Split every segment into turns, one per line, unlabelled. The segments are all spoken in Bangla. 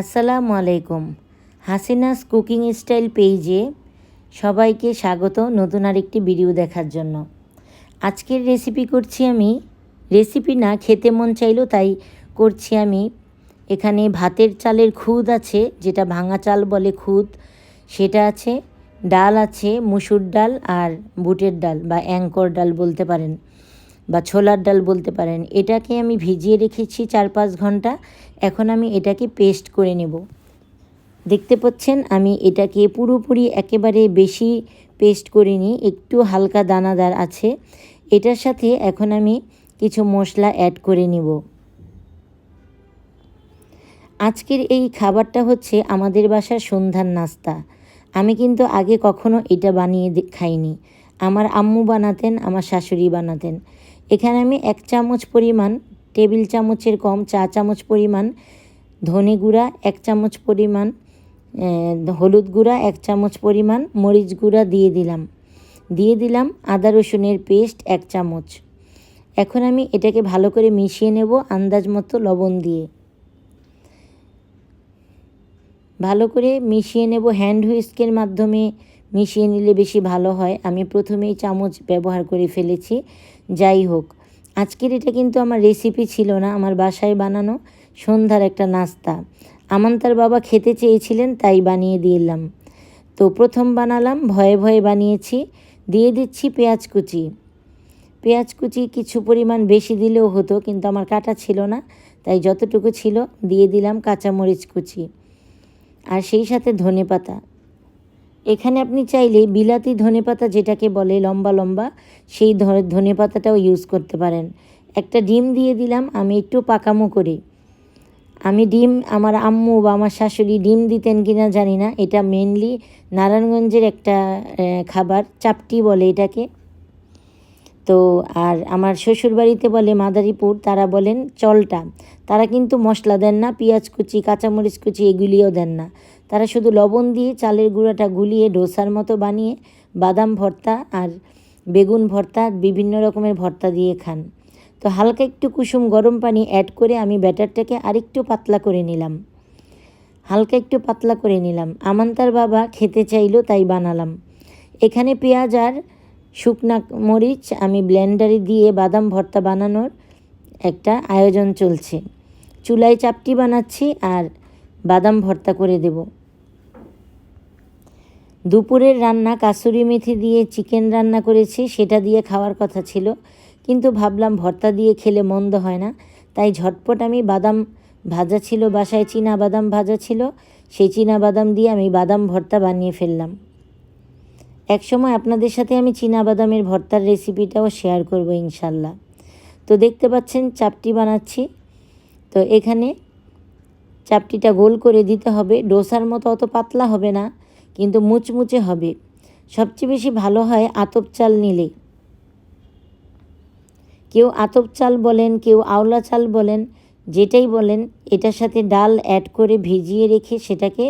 আসসালামু আলাইকুম হাসিনাস কুকিং স্টাইল পেজে সবাইকে স্বাগত নতুন আরেকটি ভিডিও দেখার জন্য। আজকের রেসিপি করছি আমি। রেসিপি না খেতে মন চাইলো তাই করছি আমি। এখানে ভাতের চালের খুদ আছে, যেটা ভাঙা চাল বলে খুদ। সেটা আছে, ডাল আছে, মুসুর ডাল আর বুটের ডাল বা অ্যাঙ্কর ডাল বলতে পারেন। বা ছোলার ডাল বলতে পারেন, এটাকে আমি ভিজিয়ে রেখেছি চার পাঁচ ঘণ্টা। এখন আমি এটাকে পেস্ট করে নেব। দেখতে পাচ্ছেন, আমি এটাকে পুরোপুরি একেবারে বেশি পেস্ট করিনি, একটু হালকা দানাদার আছে। এটার সাথে এখন আমি কিছু মশলা অ্যাড করে নিব। আজকের এই খাবারটা হচ্ছে আমাদের বাসার সন্ধ্যার নাস্তা। আমি কিন্তু আগে কখনো এটা বানিয়ে খাইনি। আমার আম্মু বানাতেন, আমার শাশুড়ি বানাতেন। এখানে আমি এক চামচ পরিমাণ টেবিল চামচের কম, চা চামচ পরিমাণ ধনে গুঁড়া, এক চামচ পরিমাণ হলুদ গুঁড়া, এক চামচ পরিমাণ মরিচ গুঁড়া দিয়ে দিলাম। দিয়ে দিলাম আদা রসুনের পেস্ট এক চামচ। এখন আমি এটাকে ভালো করে মিশিয়ে নেব আন্দাজ মতো লবণ দিয়ে। ভালো করে মিশিয়ে নেব হ্যান্ড হুইস্কের মাধ্যমে মিশিয়ে নিলে বেশি ভালো হয়। আমি প্রথমেই চামচ ব্যবহার করে ফেলেছি। যাই হোক, আজকের এটা কিন্তু আমার রেসিপি ছিল না, আমার বাসায় বানানো সন্ধ্যার একটা নাস্তা। আমান্তার বাবা খেতে চেয়েছিলেন, তাই বানিয়ে দিলাম তো প্রথম বানালাম, ভয়ে ভয়ে বানিয়েছি। দিয়ে দিচ্ছি পেঁয়াজ কুচি। পেঁয়াজ কুচি কিছু পরিমাণ বেশি দিলেও হতো, কিন্তু আমার কাটা ছিল না, তাই যতটুকু ছিল দিয়ে দিলাম কাঁচামরিচ কুচি। আর সেই সাথে ধনে পাতা এখানে আপনি চাইলে বিলাতি ধনেপাতা যেটাকে বলে লম্বা লম্বা, সেই ধনে পাতাটাও ইউজ করতে পারেন। একটা ডিম দিয়ে দিলাম, আমি একটু পাকামো করে। আমি ডিম, আমার আম্মু বা আমার শাশুড়ি ডিম দিতেন কি না জানি না, এটা মেনলি নারায়ণগঞ্জের একটা খাবার, চাপটি বলে এটাকে। তো আর আমার শ্বশুরবাড়িতে বলে মাদারীপুর, তারা বলেন চলটা। তারা কিন্তু মশলা দেন না, পেঁয়াজ কুচি, কাঁচামরিচ কুচি এগুলিও দেন না। তারা শুধু লবণ দিয়ে চালের গুঁড়াটা গুলিয়ে ডোসার মতো বানিয়ে বাদাম ভর্তা আর বেগুন ভর্তা বিভিন্ন রকমের ভর্তা দিয়ে খান। তো হালকা একটু কুসুম গরম পানি অ্যাড করে আমি ব্যাটারটাকে আরেকটু পাতলা করে নিলাম। হালকা একটু পাতলা করে নিলাম। আমান্তার বাবা খেতে চাইলো, তাই বানালাম। এখানে পেঁয়াজ আর শুকনা মরিচ আমি ব্লেন্ডারে দিয়ে বাদাম ভর্তা বানানোর একটা আয়োজন চলছে। চুলায় চাপটি বানাচ্ছি আর বাদাম ভর্তা করে দেব। দুপুরের রান্না কাসুরি মেথি দিয়ে চিকেন রান্না করেছি, সেটা দিয়ে খাওয়ার কথা ছিল, কিন্তু ভাবলাম ভর্তা দিয়ে খেলে মন্দ হয় না, তাই ঝটপট আমি বাদাম ভাজা ছিল, বাসায় চীনা বাদাম ভাজা ছিল, সেই চীনা বাদাম দিয়ে আমি বাদাম ভর্তা বানিয়ে ফেললাম। একসময় আপনাদের সাথে আমি বাদামের ভর্তার রেসিপিটাও শেয়ার করব ইনশাল্লাহ। তো দেখতে পাচ্ছেন চাপটি বানাচ্ছি। তো এখানে চাপটিটা গোল করে দিতে হবে। ডোসার মতো অত পাতলা হবে না, কিন্তু মুচমুচে হবে। সবচেয়ে বেশি ভালো হয় আতপ চাল নিলে। কেউ আতপ চাল বলেন, কেউ আওলা চাল বলেন, যেটাই বলেন, এটার সাথে ডাল অ্যাড করে ভিজিয়ে রেখে সেটাকে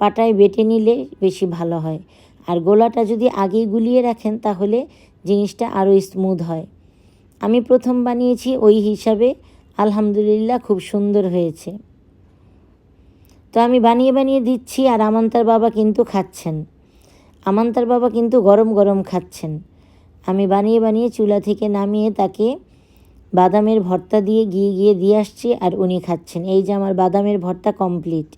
পাটায় বেটে নিলে বেশি ভালো হয়। আর গোলাটা যদি আগেই গুলিয়ে রাখেন তাহলে জিনিসটা আরও স্মুথ হয়। আমি প্রথম বানিয়েছি ওই হিসাবে, আলহামদুলিল্লাহ খুব সুন্দর হয়েছে। তো আমি বানিয়ে বানিয়ে দিচ্ছি আর আমান্তার বাবা কিন্তু খাচ্ছেন। আমান্তার বাবা কিন্তু গরম গরম খাচ্ছেন। আমি বানিয়ে বানিয়ে চুলা থেকে নামিয়ে তাকে বাদামের ভর্তা দিয়ে গিয়ে গিয়ে দিয়ে আসছি আর উনি খাচ্ছেন। এই যে আমার বাদামের ভর্তা কমপ্লিট।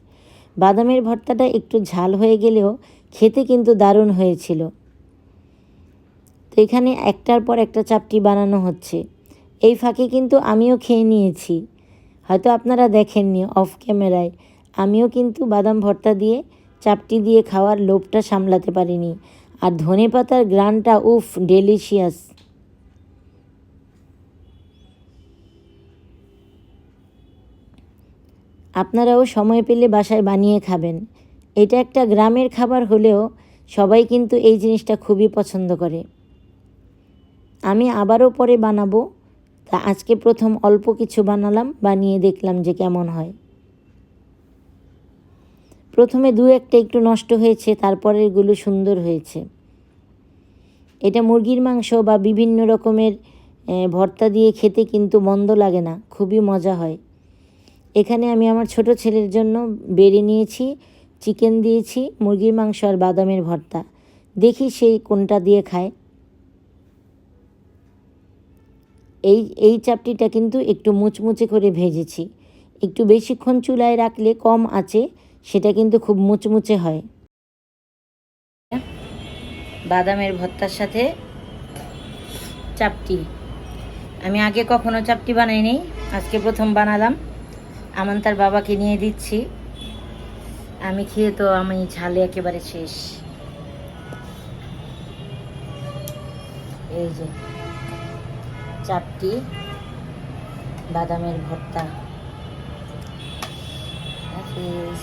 বাদামের ভর্তাটা একটু ঝাল হয়ে গেলেও খেতে কিন্তু দারুণ হয়েছিল। তো এখানে একটার পর একটা চাপটি বানানো হচ্ছে। এই ফাঁকে কিন্তু আমিও খেয়ে নিয়েছি। হয়তো আপনারা দেখেননি অফ ক্যামেরায়। আমিও কিন্তু বাদাম ভর্তা দিয়ে, চাপটি দিয়ে খাওয়ার লোভটা সামলাতে পারিনি। আর ধনে পাতার গ্রানটা উফ ডেলিশিয়াস আপনারাও সময় পেলে বাসায় বানিয়ে খাবেন। এটা একটা গ্রামের খাবার হলেও সবাই কিন্তু এই জিনিসটা খুবই পছন্দ করে। আমি আবারও পরে বানাবো, তা আজকে প্রথম অল্প কিছু বানালাম, বানিয়ে দেখলাম যে কেমন হয়। প্রথমে দু একটা একটু নষ্ট হয়েছে তারপরেরগুলো সুন্দর হয়েছে। এটা মুরগির মাংস বা বিভিন্ন রকমের ভর্তা দিয়ে খেতে কিন্তু মন্দ লাগে না, খুবই মজা হয়। এখানে আমি আমার ছোট ছেলের জন্য বেড়ে নিয়েছি চিকেন দিয়েছি, মুরগির মাংস আর বাদামের ভর্তা। দেখি সেই কোনটা দিয়ে খায়। এই এই চাপটিটা কিন্তু একটু মুচমুচে করে ভেজেছি। একটু বেশিক্ষণ চুলায় রাখলে কম আছে, সেটা কিন্তু খুব মুচমুচে হয়। বাদামের ভর্তার সাথে চাপটি। আমি আগে কখনো চাপটি বানাইনি, আজকে প্রথম বানালাম। আমান তার বাবাকে নিয়ে দিচ্ছি। আমি খেয়ে তো আমি ঝালে একেবারে শেষ। এই যে চাপটি বাদামের ভর্তা। হাফিজ